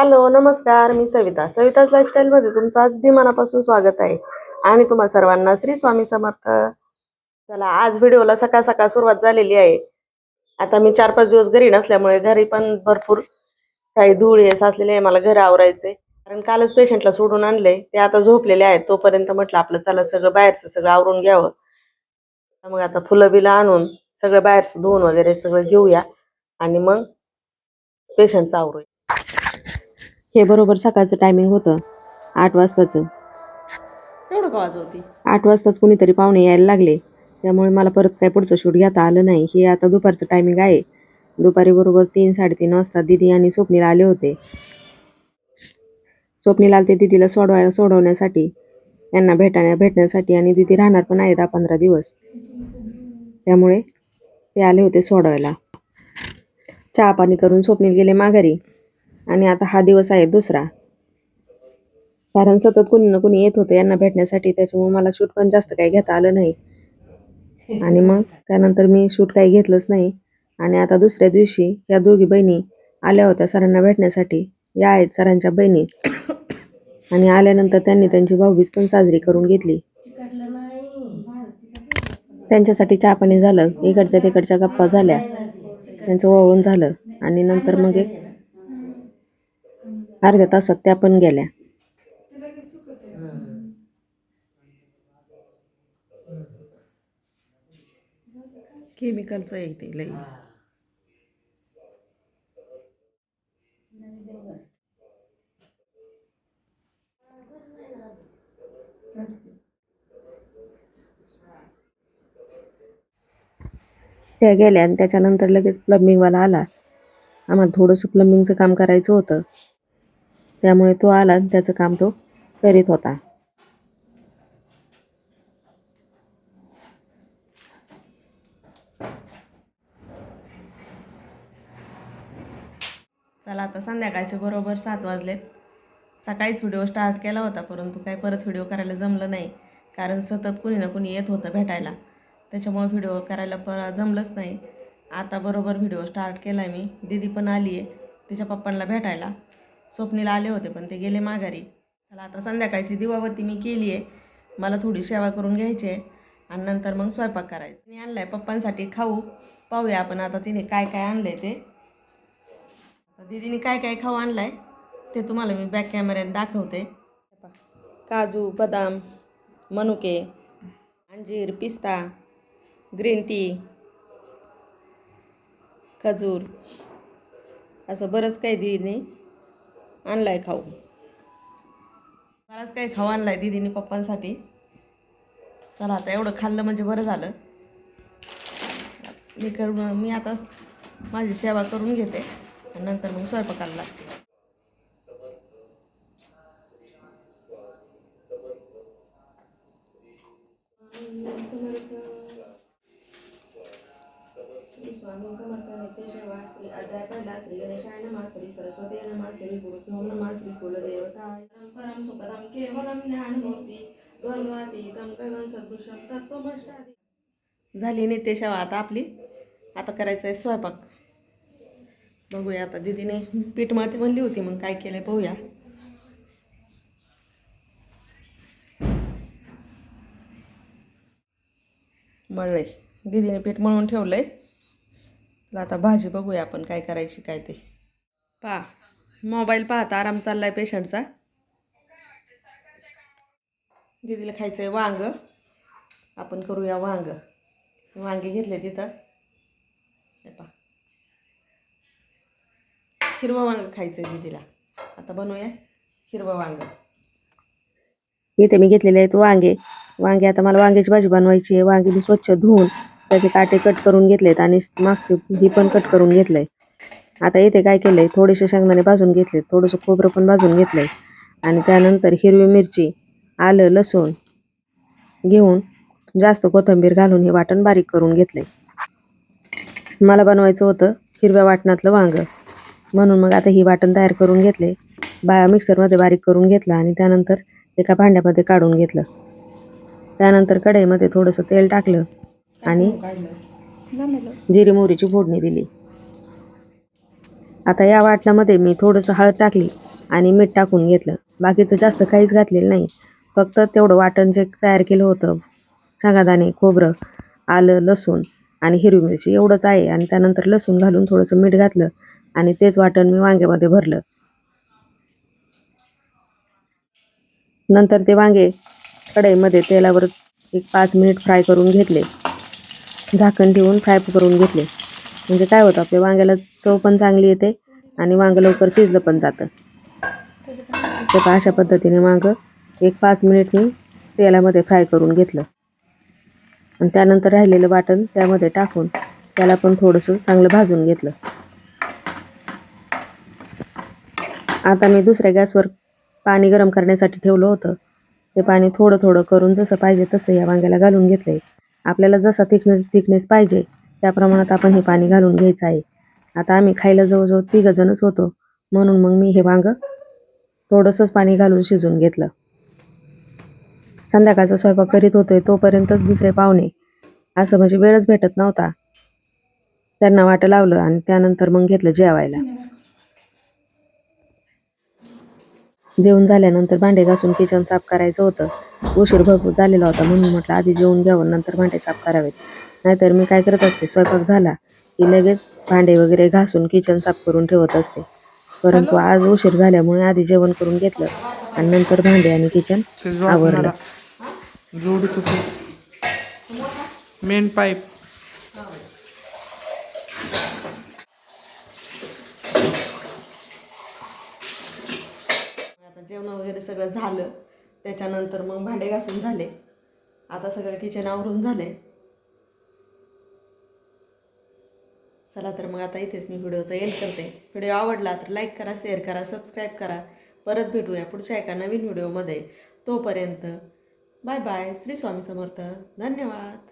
Hello नमस्कार मी सविता. सविताज लाईफस्टाईलमध्ये तुमचं अगदी मनापासून स्वागत आहे. आणि तुम्हा सर्वांना श्री स्वामी समर्थ. चला आज व्हिडिओला सकाळ सकाळ सुरुवात झालेली आहे. आता मी चार पाच दिवस घरी नसल्यामुळे घरी पण भरपूर काही धूळ हे साचलेले आहे मला घर आवरायचे कारण कालच पेशंटला सोडून आणले ते आता झोपलेले आहेत. तोपर्यंत म्हटलं आपलं चला सगळं बाहेरचं सगळं आवरून घ्यावं. मग आता फुलं बिलं आणून सगळं बाहेरचं धुवून वगैरे सगळं घेऊया. आणि मग पेशंटचं आवरूया. हे बरोबर सकाळचं टायमिंग होतं. आठ वाजताचं. एवढं का वाजवती? आठ वाजताच कोणीतरी पाहुणे यायला लागले. त्यामुळे मला परत काय पुढचं शूट घेता आलं नाही. हे आता दुपारचं टायमिंग आहे. दुपारी बरोबर तीन साडेतीन वाजता दिदी आणि स्वप्नीला आले होते. स्वप्नीला आलते दिदीला सोडवाय सोडवण्यासाठी. यांना भेटण्या भेटण्यासाठी आणि दिदी राहणार पण आहे दहा पंधरा दिवस. त्यामुळे ते आले होते सोडवायला. चहा पाणी करून स्वप्नील गेले माघारी. आणि आता हा दिवस आहे दुसरा. कारण सतत कुणी ना कुणी येत होतं यांना भेटण्यासाठी. त्याच्यामुळे मला शूट पण जास्त काही घेता आलं नाही. आणि मग त्यानंतर मी शूट काही घेतलंच नाही. आणि आता दुसऱ्या दिवशी या दोघी बहिणी आल्या होत्या सरांना भेटण्यासाठी. या आहेत सरांच्या बहिणी. आणि आल्यानंतर त्यांनी त्यांची भाऊबीज पण साजरी करून घेतली. त्यांच्यासाठी चहा पाणी झालं. इकडच्या तिकडच्या गप्पा झाल्या. त्यांचं वळून झालं. आणि नंतर मग एक अर्ध्या तासात त्या पण गेल्या. केमिकलचं आहे ते लई. त्या गेल्या आणि त्याच्यानंतर लगेच प्लंबिंगवाला आला. आम्हाला थोडंसं प्लंबिंगचं काम करायचं होतं. त्यामुळे तो आला त्याचं काम तो करीत होता. चला आता संध्याकाळचे बरोबर सात वाजलेत सकाळीच व्हिडिओ स्टार्ट केला होता परंतु काय परत व्हिडिओ करायला जमलं नाही कारण सतत कुणी ना कुणी येत होतं भेटायला. त्याच्यामुळे व्हिडिओ करायला पर जमलंच नाही. आता बरोबर व्हिडिओ स्टार्ट केला आहे मी. दीदी पण आली आहे तिच्या पप्पांना भेटायला. स्वप्नीला आले होते पण ते गेले माघारी. चला आता संध्याकाळची दिवावती मी केली आहे मला थोडी सेवा करून घ्यायची आहे आणि नंतर मग स्वयंपाक करायचा. मी आणलं आहे पप्पांसाठी खाऊ. पाहूया आपण आता तिने काय काय आणलं आहे ते. आता दिदीने काय काय खाऊ आणलं आहे ते तुम्हाला मी बॅक कॅमेऱ्यात दाखवते. काजू बदाम मनुके अंजीर पिस्ता ग्रीन टी खजूर. असं बरंच काही दिदीने आणलाय खाऊ. बराच काही खाऊ आणलाय दीदीने पप्पांसाठी. चला आता एवढं खाल्लं म्हणजे बरं झालं. मी करून मी आता माझी सेवा करून घेते आणि नंतर मग स्वयंपाकाला लागते. स्वामी समर्थ नित्यसेवा श्री अध्याय श्री गणेशाय नमः श्री सरस्वती नमः श्री गुरुभ्यो नमः श्री कुलदेवताय परम सुखदम केवलम ज्ञानमूर्ती द्वंद्वातीतम गगन सदृशम तत्वमशादी झाली नित्यसेवा आता आपली? आता करायचं आहे स्वयंपाक. बघूया आता दिदीने पीठ मळते म्हणली होती मग काय केलंय पाहूया. मळलंय. दिदीने पीठ मळून ठेवलंय. चला आता भाजी बघूया आपण काय करायची काय ते. पहा मोबाईल पाहता आराम चाललाय पेशंटचा दीदीला खायचं आहे वांग. आपण करूया वांग. वांगे घेतले तिथंच पा पहा. हिरवं वांग खायचं आहे दीदीला. आता बनवूया हिरवं वांग. इथे मी घेतलेले आहेत वांगे. वांगे आता मला वांग्याची भाजी बनवायची आहे. वांगे मी स्वच्छ धुवून त्याचे काटे कट करून घेतलेत आणि मागचे ही पण कट करून घेतलंय. आता इथे काय केलंय? थोडेसे शेंगदाणे भाजून घेतलेत थोडंसं खोबरं पण भाजून घेतलंय. आणि त्यानंतर हिरवी मिरची आलं लसूण घेऊन जास्त कोथिंबीर घालून हे वाटण बारीक करून घेतलंय. मला बनवायचं होतं हिरव्या वाटणातलं वांग. म्हणून मग आता ही वाटण तयार करून घेतले. बा मिक्सरमध्ये बारीक करून घेतलं आणि त्यानंतर एका भांड्यामध्ये काढून घेतलं. त्यानंतर कढईमध्ये थोडंसं तेल टाकलं. आणि जिरी मोहरीची फोडणी दिली. आता या वाटणामध्ये मी थोडंसं हळद टाकली आणि मीठ टाकून घेतलं. बाकीचं जास्त काहीच घातलेलं नाही. फक्त तेवढं वाटण जे तयार केलं होतं शेंगादाणे खोबरं आलं लसूण आणि हिरवी मिरची एवढंच आहे. आणि त्यानंतर लसूण घालून थोडंसं मीठ घातलं आणि तेच वाटण मी वांग्यामध्ये भरलं. नंतर ते वांगे कढईमध्ये तेलावर एक पाच मिनिट फ्राय करून घेतले. झाकण ठेवून फ्राय करून घेतले. म्हणजे काय होतं आपल्या वांग्याला चव पण चांगली येते आणि वांगं लवकर शिजलं पण जातं. तर अशा पद्धतीने वांगं एक पाच मिनिट मी तेलामध्ये फ्राय करून घेतलं. आणि त्यानंतर राहिलेलं वाटण त्यामध्ये टाकून त्याला पण थोडंसं चांगलं भाजून घेतलं. आता मी दुसऱ्या गॅसवर पाणी गरम करण्यासाठी ठेवलं होतं. ते पाणी थोडं थोडं करून जसं पाहिजे तसं या वांग्याला घालून घेतलं आहे आपल्याला जसा थिकनेस थिकनेस पाहिजे त्या प्रमाणात आपण हे पाणी घालून घ्यायचं आहे. आता आम्ही खायला जवळजवळ तिघं जणच होतो. म्हणून मग मी हे वांग थोडंसंच पाणी घालून शिजून घेतलं. संध्याकाळचा स्वयंपाक करीत होतोय तोपर्यंतच दुसरे पाहुणे. असं म्हणजे वेळच भेटत नव्हता. त्यांना वाटं लावलं आणि त्यानंतर मग घेतलं जेवायला. जेवण झाल्यानंतर भांडे घासून किचन साफ करायचं होतं. उशीर भरपूर झालेला होता म्हणून म्हटलं आधी जेवण घ्यावं नंतर भांडे साफ करावेत. नाहीतर मी काय करत असते स्वयंपाक झाला की लगेच भांडे वगैरे घासून किचन साफ करून ठेवत असते. परंतु आज उशीर झाल्यामुळे आधी जेवण करून घेतलं आणि नंतर भांडे आणि किचन आवरलं. Main pipe. आता जेवण वगैरे सगळं झालं. त्याच्यानंतर मग भांडे घासून झाले. आता सगळं किचन आवरून झालं आहे चला तर मग आता इथेच मी व्हिडिओचा एंड करते. व्हिडिओ आवडला तर लाईक करा शेअर करा सबस्क्राईब करा. परत भेटूया पुढच्या एका नवीन व्हिडिओमध्ये. तोपर्यंत बाय बाय श्री स्वामी समर्थ. धन्यवाद.